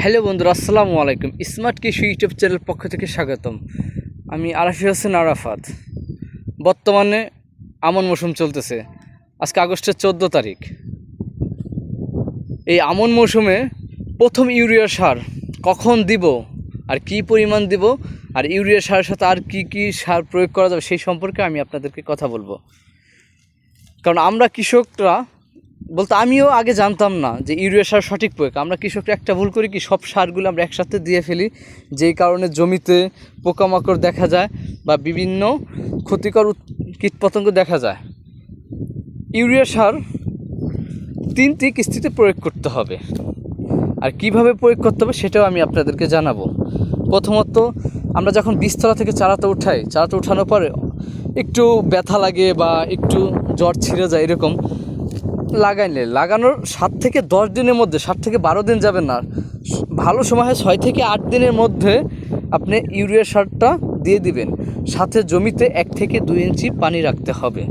Hello বন্ধুরা, আসসালামু আলাইকুম। স্মার্ট কৃষি ইউটিউব চ্যানেল পক্ষ থেকে স্বাগতম। আমি আরাফি হোসেন আরাফাত। বর্তমানে আমন মৌসুম চলতেছে। আজকে আগস্টের চোদ্দ তারিখ। এই আমন মৌসুমে প্রথম ইউরিয়া সার কখন দিব, আর কি পরিমাণ দিব, আর ইউরিয়া সারের সাথে আর কি কি সার প্রয়োগ করা যাবে, সেই সম্পর্কে আমি আপনাদেরকে কথা বলব। কারণ আমরা কৃষকরা বলতে আমিও আগে জানতাম না যে ইউরিয়া সার সঠিক প্রয়োগ। আমরা কৃষকরা একটা ভুল করি কি, সব সারগুলো আমরা একসাথে দিয়ে ফেলি, যেই কারণে জমিতে পোকামাকড় দেখা যায় বা বিভিন্ন ক্ষতিকর কীটপতঙ্গ দেখা যায়। ইউরিয়া সার তিনটি কিস্তিতে প্রয়োগ করতে হবে। আর কীভাবে প্রয়োগ করতে হবে সেটাও আমি আপনাদেরকে জানাব। প্রথমত, আমরা যখন বীজতলা থেকে চারাটা উঠাই চারাটা উঠানোর পরে একটু ব্যথা লাগে বা একটু জ্বর ছিঁড়ে যায় এরকম লাগাইলে লাগানোর সাত থেকে দশ দিনের মধ্যে, সাত থেকে বারো দিন যাবেন না। ভালো সময় হয় ছয় থেকে আট দিনের মধ্যে আপনি ইউরিয়া সারটা দিয়ে দিবেন। সাথে জমিতে এক থেকে দুই ইঞ্চি পানি রাখতে হবে।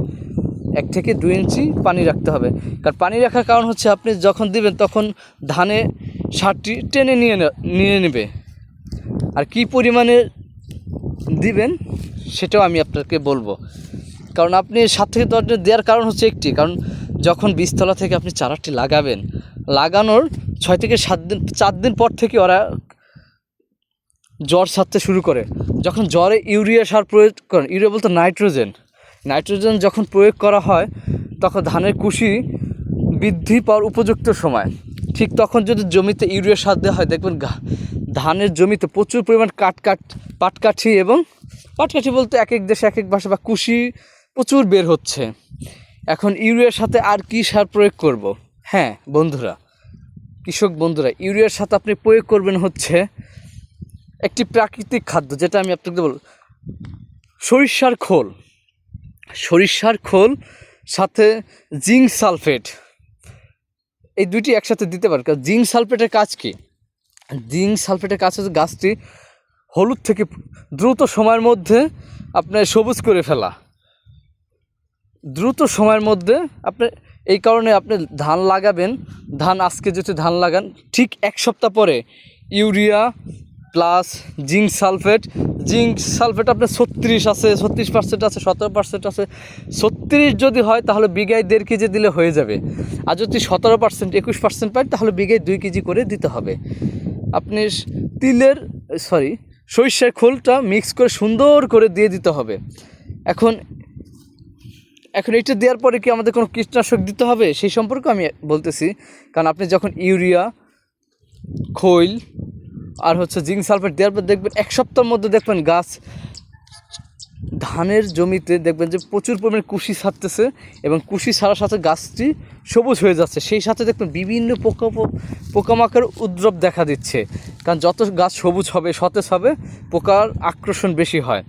এক থেকে দুই ইঞ্চি পানি রাখতে হবে। কারণ পানি রাখার কারণ হচ্ছে আপনি যখন দিবেন তখন ধানে সারটি টেনে নিয়ে নিয়ে নেবে। আর কি পরিমাণে দিবেন সেটাও আমি আপনাকে বলব। কারণ আপনি সাত থেকে দশ দিন দেওয়ার কারণ হচ্ছে একটি। কারণ যখন বীজতলা থেকে আপনি চারাটি লাগাবেন, লাগানোর ছয় থেকে সাত দিন, চার দিন পর থেকে ওরা জ্বর ছাড়তে শুরু করে। যখন জ্বরে ইউরিয়া সার প্রয়োগ করেন, ইউরিয়া বলতে নাইট্রোজেন। নাইট্রোজেন যখন প্রয়োগ করা হয়, তখন ধানের কুশি বৃদ্ধি পাওয়ার উপযুক্ত সময়। ঠিক তখন যদি জমিতে ইউরিয়া সার দেওয়া হয়, দেখবেন ধানের জমিতে প্রচুর পরিমাণ কাট কাট পাটকাঠি এবং পাটকাঠি বলতে এক এক দেশে এক এক ভাষা বা কুশি প্রচুর বের হচ্ছে। এখন ইউরিয়ার সাথে আর কি সার প্রয়োগ করব? হ্যাঁ বন্ধুরা, কৃষক বন্ধুরা, ইউরিয়ার সাথে আপনি প্রয়োগ করবেন হচ্ছে একটি প্রাকৃতিক খাদ্য, যেটা আমি আপনাকে বল সরিষার খোল। সরিষার খোল, সাথে জিঙ্ক সালফেট। এই দুইটি একসাথে দিতে পারেন, কারণ জিঙ্ক সালফেটের কাজ কি? জিঙ্ক সালফেটের কাজ হচ্ছে গাছটি হলুদ থেকে দ্রুত সময়ের মধ্যে আপনার সবুজ করে ফেলা। দ্রুত সময়ের মধ্যে আপনি, এই কারণে আপনি ধান লাগাবেন, ধান আজকে যদি ধান লাগান, ঠিক এক সপ্তাহ পরে urea plus zinc sulphate zinc sulphate আপনার ছত্রিশ আছে, ছত্রিশ পার্সেন্ট আছে, সতেরো পার্সেন্ট আছে, ছত্রিশ যদি হয় তাহলে বিঘায় দেড় কেজি দিলে হয়ে যাবে। আর যদি সতেরো পার্সেন্ট, একুশ পার্সেন্ট পায়, তাহলে বিঘায় দুই কেজি করে দিতে হবে। আপনি তিলের, সরি, সরিষার খোলটা মিক্স করে সুন্দর করে দিয়ে দিতে হবে। এখন এখন এটা দেওয়ার পরে কি আমাদের কোনো কীটনাশক দিতে হবে? সেই সম্পর্কে আমি বলতেছি। কারণ আপনি যখন ইউরিয়া, খৈল আর হচ্ছে জিঙ্ক সালফেট দেওয়ার পর দেখবেন এক সপ্তাহের মধ্যে দেখবেন গাছ ধানের জমিতে দেখবেন যে প্রচুর পরিমাণে কুশি ছাড়তেছে এবং কুশি ছাড়ার সাথে গাছটি সবুজ হয়ে যাচ্ছে। সেই সাথে দেখবেন বিভিন্ন পোকা পোকামাকড় উদ্রব দেখা দিচ্ছে। কারণ যত গাছ সবুজ হবে, সতেজ হবে, পোকার আক্রোশন বেশি হয়।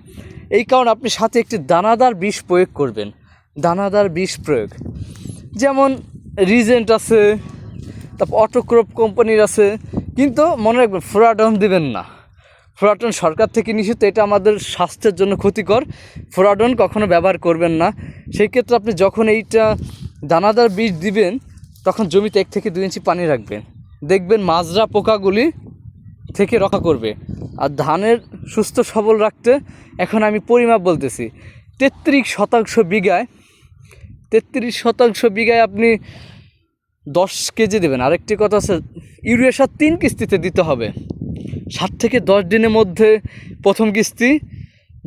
এই কারণে আপনি সাথে একটি দানাদার বিষ প্রয়োগ করবেন। দানাদার বিষ প্রয়োগ। যেমন রিজেন্ট আছে, তারপর অটোক্রপ কোম্পানির আছে, কিন্তু মনে রাখবেন ফোরাডন দিবেন না। ফোরাডন সরকার থেকে নিষিদ্ধ, এটা আমাদের স্বাস্থ্যের জন্য ক্ষতিকর। ফোরাডন কখনো ব্যবহার করবেন না। সেই ক্ষেত্রে আপনি যখন এইটা দানাদার বীজ দিবেন, তখন জমিতে এক থেকে দুই ইঞ্চি পানি রাখবেন। দেখবেন মাজরা পোকাগুলি থেকে রক্ষা করবে। আর ধানের সুস্থ সবল রাখতে এখন আমি পরিমাপ বলতেছি, তেত্রিশ শতাংশ বিঘায় তেত্রিশ শতাংশ বিঘায় আপনি দশ কেজি দেবেন। আরেকটি কথা আছে, ইউরিয়া সার তিন কিস্তিতে দিতে হবে। সাত থেকে দশ দিনের মধ্যে প্রথম কিস্তি,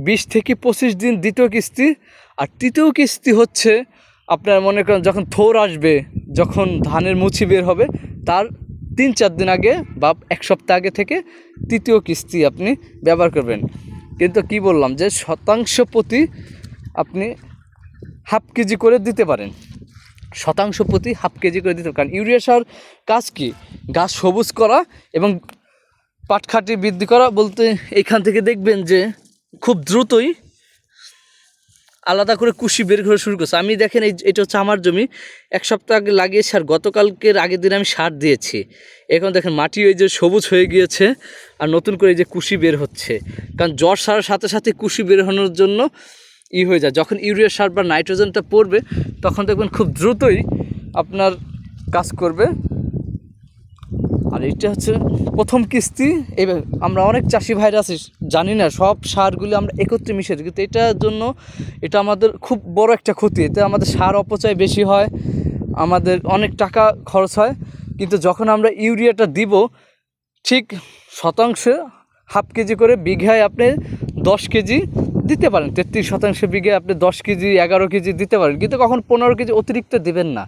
বিশ থেকে পঁচিশ দিন দ্বিতীয় কিস্তি, আর তৃতীয় কিস্তি হচ্ছে আপনার মনে করেন যখন থোর আসবে, যখন ধানের মুচি বের হবে, তার তিন চার দিন আগে বা এক সপ্তাহ আগে থেকে তৃতীয় কিস্তি আপনি ব্যবহার করবেন। কিন্তু কি বললাম যে শতাংশ প্রতি আপনি হাফ কেজি করে দিতে পারেন। শতাংশ প্রতি হাফ কেজি করে দিতে কারণ ইউরিয়া সার কাজ কি? গাছ সবুজ করা এবং পাটখাটি বৃদ্ধি করা বলতে এখান থেকে দেখবেন যে খুব দ্রুতই আলাদা করে কুশি বের করে শুরু করছে। আমি দেখেন এই এটা হচ্ছে আমার জমি। এক সপ্তাহ আগে লাগিয়েছি আর গতকালকের আগের দিন আমি সার দিয়েছি। এখন দেখেন মাটি ওই যে সবুজ হয়ে গিয়েছে আর নতুন করে এই যে কুশি বের হচ্ছে। কারণ জ্বর সারের সাথে সাথে কুশি বের হওয়ার জন্য ই হয়ে যায়। যখন ইউরিয়া সার বা নাইট্রোজেনটা পড়বে, তখন দেখবেন খুব দ্রুতই আপনার কাজ করবে। আর এটা হচ্ছে প্রথম কিস্তি। এবার আমরা অনেক চাষি ভাইরা আছি, জানি না, সব সারগুলো আমরা একত্রে মিশে। কিন্তু এটার জন্য এটা আমাদের খুব বড় একটা ক্ষতি। এতে আমাদের সার অপচয় বেশি হয়, আমাদের অনেক টাকা খরচ হয়। কিন্তু যখন আমরা ইউরিয়াটা দিব, ঠিক শতাংশে হাফ কেজি করে বিঘায় আপনি দশ কেজি দিতে পারেন, তেত্রিশ শতাংশ বিঘে আপনি দশ কেজি, এগারো কেজি দিতে পারেন, কিন্তু কখন পনেরো কেজি অতিরিক্ত দেবেন না।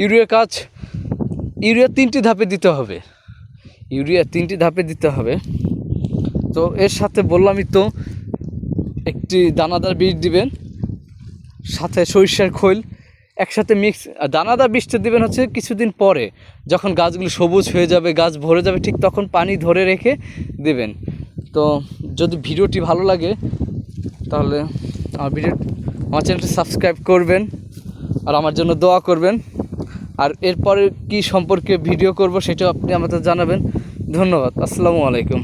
ইউরিয়া কাজ, ইউরিয়া তিনটি ধাপে দিতে হবে। ইউরিয়া তিনটি ধাপে দিতে হবে। তো এর সাথে বললামই তো, একটি দানাদার বীজ দিবেন, সাথে সরিষার খৈল, একসাথে মিক্স দানাদার বীজটা দিবেন হচ্ছে কিছুদিন পরে, যখন গাছগুলো সবুজ হয়ে যাবে, গাছ ভরে যাবে, ঠিক তখন পানি ধরে রেখে দেবেন। তো যদি ভিডিওটি ভালো লাগে তাহলে আমার ভিডিও আমার চ্যানেলটি সাবস্ক্রাইব করবেন আর আমার জন্য দোয়া করবেন। আর এরপরে কি সম্পর্কে ভিডিও করব সেটাও আপনি আমাদের জানাবেন। ধন্যবাদ। আসসালামু আলাইকুম।